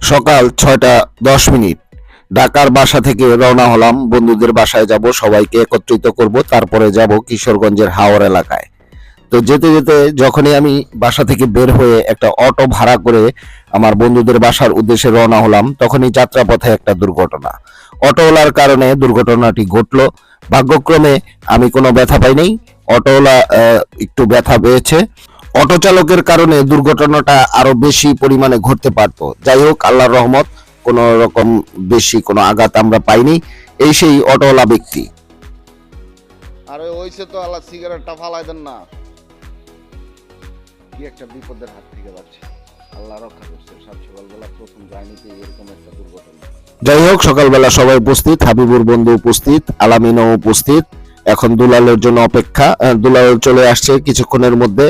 সকাল ছয়টা দশ মিনিট। ঢাকার বাসা থেকে রওনা হলাম। বন্ধুদের বাসায় যাব, সবাইকে একত্রিত করব, তারপরে যাব কিশোরগঞ্জের হাওড় এলাকায়। তো যেতে যেতে যখনই আমি বাসা থেকে বের হয়ে একটা অটো ভাড়া করে আমার বন্ধুদের বাসার উদ্দেশ্যে রওনা হলাম, তখনই যাত্রাপথে একটা দুর্ঘটনা। অটোওয়ালার কারণে দুর্ঘটনাটি ঘটলো। ভাগ্যক্রমে আমি কোনো ব্যথা পাইনি। অটোওয়ালা একটু ব্যথা পেয়েছে। অটো চালকের কারণে দুর্ঘটনাটা আরও বেশি পরিমাণে ঘটতে পারতো। যাই হোক আল্লাহর রহমত কোন রকম বেশি কোনো আঘাত আমরা পাইনি এই সেই অটোওয়ালা ব্যক্তি। আরে ওইসে তো আল্লাহ সিগারেটটা ফালাই দেন না। কি একটা বিপদের হাত থেকে যাচ্ছে। আল্লাহ রক্ষা করছে সাত সকালবেলা প্রথম জার্নিতে এরকম একটা দুর্ঘটনা। যাই হোক সকালবেলা সবাই উপস্থিত হাবিবুর বন্ধু উপস্থিত আলামিনও উপস্থিত। এখন দুলালের জন্য অপেক্ষা দুলাল চলে আসছে কিছুক্ষণের মধ্যে।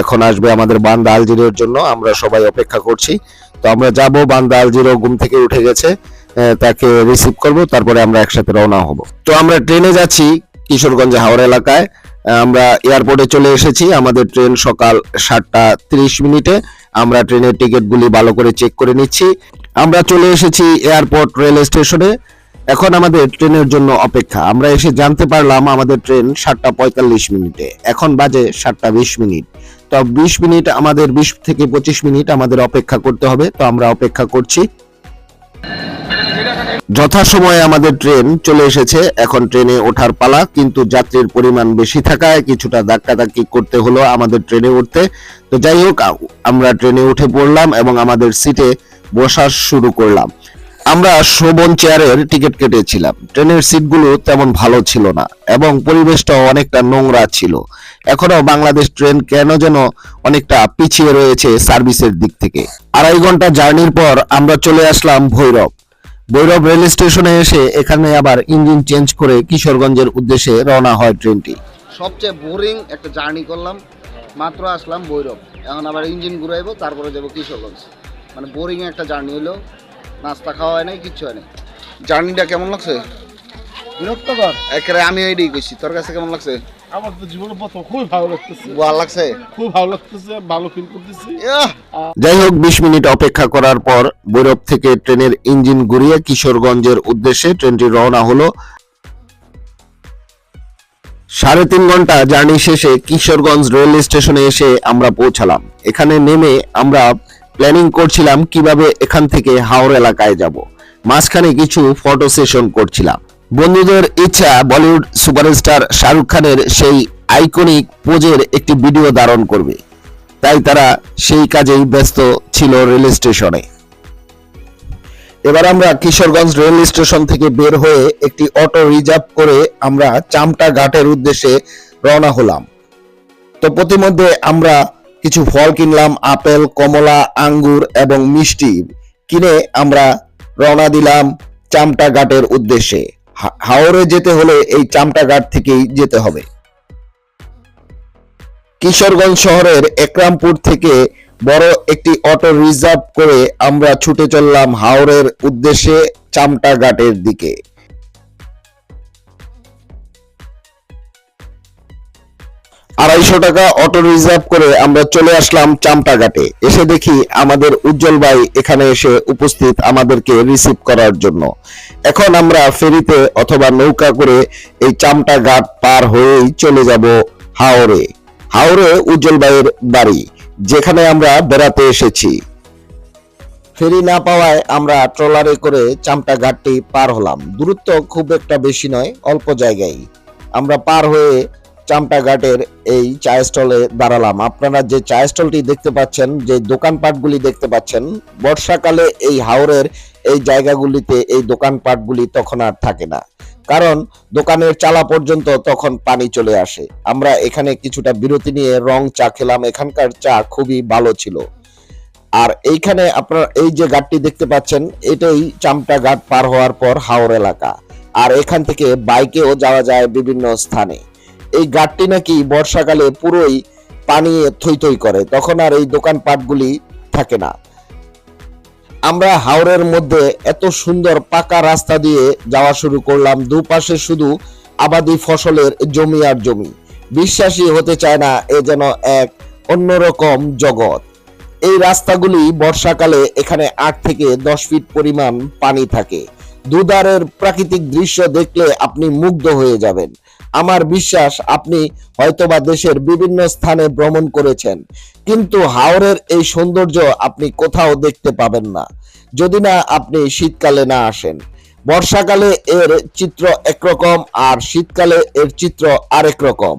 এখন আসবে আমাদের বান্দা আলজিরের জন্য, আমরা সবাই অপেক্ষা করছি। তো আমরা যাব, বান্দা আলজিরো ঘুম থেকে উঠে গেছে তাকে রিসিভ করব, তারপরে আমরা একসাথে রওনা হব। তো আমরা ট্রেনে যাচ্ছি কিশোরগঞ্জ হাওড়া এলাকায় আমরা এয়ারপোর্টে চলে এসেছি, আমাদের ট্রেন সকাল সাতটা তিরিশ মিনিটে, আমরা ট্রেনের টিকিটগুলি ভালো করে চেক করে নিচ্ছি। আমরা চলে এসেছি এয়ারপোর্ট রেল স্টেশনে এখন আমাদের ট্রেনের জন্য অপেক্ষা। আমরা এসে জানতে পারলাম আমাদের ট্রেন সাতটা পঁয়তাল্লিশ মিনিটে। এখন বাজে সাতটা বিশ মিনিট। তো বিশ মিনিট আমাদের বিশ থেকে পঁচিশ মিনিট আমাদের অপেক্ষা করতে হবে। তো আমরা অপেক্ষা করছি। যথাসময়ে আমাদের ট্রেন চলে এসেছে। এখন ট্রেনে ওঠার পালা, কিন্তু যাত্রীর পরিমাণ বেশি থাকায় কিছুটা ধাক্কাধাক্কি করতে হলো আমাদের ট্রেনে উঠতে। তো যাই হোক, আমরা ট্রেনে উঠে পড়লাম এবং আমাদের সিটে বসা শুরু করলাম। আমরা শোভন চেয়ারের টিকিট কেটেছিলাম। ট্রেনের সিটগুলো তেমন ভালো ছিল না এবং পরিবেশটাও অনেকটা নোংরা ছিল। এখনও বাংলাদেশ ট্রেন কেন যেন অনেকটা পিছিয়ে রয়েছে সার্ভিসের দিক থেকে। আড়াই ঘণ্টা জার্নির পর আমরা চলে আসলাম ভৈরব। ভৈরব রেল স্টেশনে এসে এখানে আবার ইঞ্জিন চেঞ্জ করে কিশোরগঞ্জের উদ্দেশ্যে রওনা হয় ট্রেনটি। সবচেয়ে বোরিং একটা জার্নি করলাম, মাত্র আসলাম ভৈরব। এখন আবার ইঞ্জিন ঘুরাইবো, তারপরে যাব কিশোরগঞ্জ। মানে বোরিং একটা জার্নি হলো। নাস্তা খাওয়া হয় নাই কিচ্ছু হয় নাই। জার্নিটা কেমন লাগছে? বিরক্তকর। একেবারে আমি এইটাই কইছি তোর কাছে কেমন লাগছে? আমার তো জীবনের প্রথম খুবই ভালো লাগতেছে। ভালো লাগছে? খুব ভালো লাগতেছে ভালো ফিল করতেছি। যাই হোক বিশ মিনিট অপেক্ষা করার পর ভৈরব থেকে ট্রেনের ইঞ্জিন ঘুরিয়ে কিশোরগঞ্জের উদ্দেশ্যে ট্রেনটি রওনা হলো। সাড়ে তিন ঘণ্টা জার্নি শেষে কিশোরগঞ্জ রেল স্টেশনে এসে আমরা পৌঁছালাম। এখানে নেমে আমরা প্ল্যানিং করছিলাম কীভাবে এখান থেকে হাওর এলাকায় যাব। মাঝখানে কিছু ফটো সেশন করছিলাম। বন্ধুদের ইচ্ছা বলিউড সুপারস্টার শাহরুখ খানের সেই আইকনিক পোজের একটি ভিডিও ধারণ করবে। তাই তারা সেই কাজেই ব্যস্ত ছিল রেল স্টেশনে এবার আমরা কিশোরগঞ্জ রেল স্টেশন থেকে বের হয়ে একটি অটো রিজার্ভ করে আমরা চামটা ঘাটের উদ্দেশ্যে রওনা হলাম। তো প্রতিমধ্যে আমরা কিছু ফল কিনলাম, আপেল, কমলা, আঙ্গুর এবং মিষ্টি কিনে আমরা রওনা দিলাম চামটা ঘাটের উদ্দেশ্যে। হাওড়ে যেতে হলে এই চামটা ঘাট থেকেই যেতে হবে। কিশোরগঞ্জ শহরের একরামপুর থেকে বড় একটি অটো রিজার্ভ করে আমরা ছুটে চললাম হাওড়ের উদ্দেশ্যে চামটা ঘাটের দিকে। আড়াইশো টাকা অটো রিজার্ভ করে আমরা চলে আসলাম চামটা ঘাটে এসে দেখি আমাদের উজ্জ্বল ভাই এখানে এসে উপস্থিত আমাদেরকে রিসিভ করার জন্য। এখন আমরা ফেরিতে অথবা নৌকা করে এই চামটা ঘাট পার হয়েই চলে যাব হাওড়ে হাওড়ে উজ্জ্বল ভাইয়ের বাড়ি, যেখানে আমরা বেড়াতে এসেছি। ফেরি না পাওয়ায় আমরা ট্রলারে করে চামটা ঘাটটি পার হলাম। দূরত্ব খুব একটা বেশি নয়, অল্প জায়গায়। আমরা পার হয়ে চামটা ঘাটের এই চা স্টলে দাঁড়ালাম। আপনারা যে চা স্টলটি দেখতে পাচ্ছেন, যে দোকানপাটগুলি দেখতে পাচ্ছেন, বর্ষাকালে এই হাওরের এই জায়গাগুলিতে এই দোকানপাটগুলি তখন আর থাকে না। কারণ দোকানের চালা পর্যন্ত তখন পানি চলে আসে। আমরা এখানে কিছুটা বিরতি নিয়ে রং চা খেলাম। এখানকার চা খুবই ভালো ছিল। আর এইখানে আপনার এই যে ঘাটটি দেখতে পাচ্ছেন, এটাই চামটা ঘাট পার হওয়ার পর হাওর এলাকা। আর এখান থেকে বাইকেও যাওয়া যায় বিভিন্ন স্থানে। এই ঘাটটি নাকি বর্ষাকালে পুরোই পানি থই থই করে, তখন আর এই দোকানপাটগুলি থাকে না। আমরা হাওরের মধ্যে এত সুন্দর পাকা রাস্তা দিয়ে যাওয়া শুরু করলাম, দুপাশে শুধু আবাদি ফসলের জমি আর জমি। বিশ্বাসই হতে চায় না এ যেন এক অন্যরকম জগৎ। এই রাস্তাগুলি বর্ষাকালে এখানে আট থেকে দশ ফিট পরিমাণ পানি থাকে। দুধারের প্রাকৃতিক দৃশ্য দেখলে আপনি মুগ্ধ হয়ে যাবেন। আমার বিশ্বাস আপনি হয়তোবা দেশের বিভিন্ন স্থানে ভ্রমণ করেছেন। কিন্তু হাওরের এই সৌন্দর্য আপনি কোথাও দেখতে পাবেন না। যদি না, আপনি শীতকালে না আসেন। বর্ষাকালে এর চিত্র একরকম আর শীতকালে এর চিত্র আরেক রকম,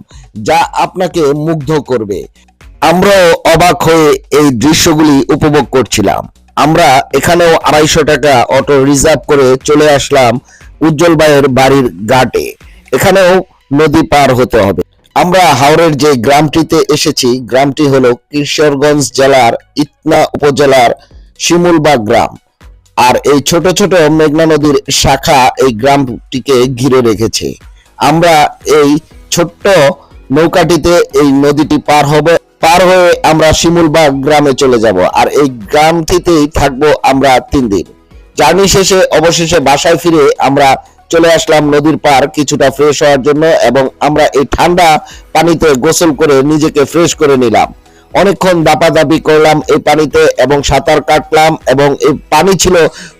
যা আপনাকে মুগ্ধ করবে। আমরাও অবাক হয়ে এই দৃশ্যগুলি উপভোগ করছিলাম। আমরা এখানেও আড়াইশো টাকা অটো রিজার্ভ করে চলে আসলাম উজ্জ্বল বাড়ির ঘাটে। এখানেও নদী পার হতে হবে। আমরা হাওড়ের যে গ্রামটিতে এসেছি, গ্রামটি হলো কিশোরগঞ্জ জেলার ইতনা উপজেলার শিমুলবাগ গ্রাম। আর এই ছোট ছোট মেঘনা নদীর শাখা এই গ্রামটিকে ঘিরে রেখেছে। আমরা এই ছোট্ট নৌকাটিতে এই নদীটি পার হবে, পার হয়ে আমরা শিমুলবাগ গ্রামে চলে যাব। আর এই গ্রামটিতেই থাকব আমরা তিন দিন। জার্নি শেষে অবশেষে বাসায় ফিরে আমরা চলে আসলাম নদীর পার কিছুটা ফ্রেশ হওয়ার জন্য এবং আমরা এই ঠান্ডা পানিতে গোসল করে নিজেকে ফ্রেশ করে নিলাম। অনেকক্ষণ দাপাদাপি করলাম এই পানিতে এবং সাঁতার কাটলাম এবং এই পানি ছিল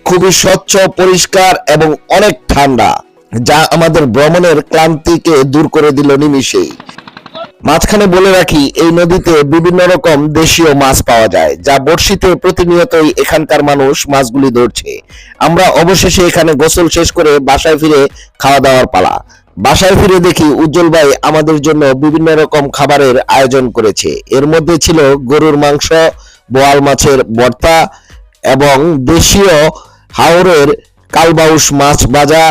খুবই স্বচ্ছ, পরিষ্কার এবং অনেক ঠান্ডা, যা আমাদের ভ্রমণের ক্লান্তিকে দূর করে দিল নিমিষেই। মাঝখানে বলে রাখি, এই নদীতে বিভিন্ন রকম দেশীয় মাছ পাওয়া যায়, যা বর্ষিতে প্রতিনিয়তই এখানকার মানুষ মাছগুলি ধরছে। আমরা অবশেষে এখানে গোসল শেষ করে বাসায় ফিরে খাওয়া দাওয়ার পালা। বাসায় ফিরে দেখি উজ্জ্বল ভাই আমাদের জন্য বিভিন্ন রকম খাবারের আয়োজন করেছে। এর মধ্যে ছিল গরুর মাংস, বোয়াল মাছের ভর্তা এবং দেশীয় হাওরের কালবাউস মাছ ভাজা,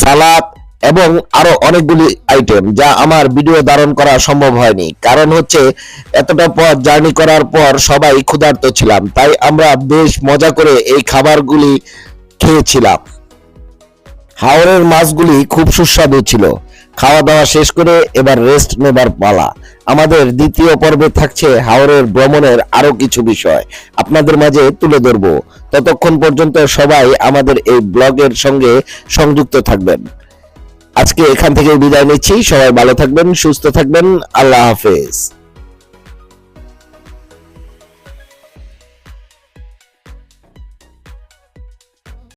সালাদ এবং আরও অনেকগুলি আইটেম যা আমার ভিডিও ধারণ করা সম্ভব হয়নি। কারণ হচ্ছে, এতটা পথ জার্নি করার পর সবাই ক্ষুধার্ত ছিলাম। তাই আমরা বেশ মজা করে এই খাবারগুলি খেয়েছিলাম। হাওরের মাছগুলি খুব সুস্বাদু ছিল। খাওয়া দাওয়া শেষ করে এবার রেস্ট নেবার পালা। আমাদের দ্বিতীয় পর্বে থাকছে হাওরের ভ্রমণের আরও কিছু বিষয়। আপনাদের মাঝে তুলে ধরবো। ততক্ষণ পর্যন্ত সবাই আমাদের এই ব্লগের সঙ্গে সংযুক্ত থাকবেন। আজকে এখান থেকে বিদায় নিচ্ছি। সবাই ভালো থাকবেন সুস্থ থাকবেন। আল্লাহ হাফেজ।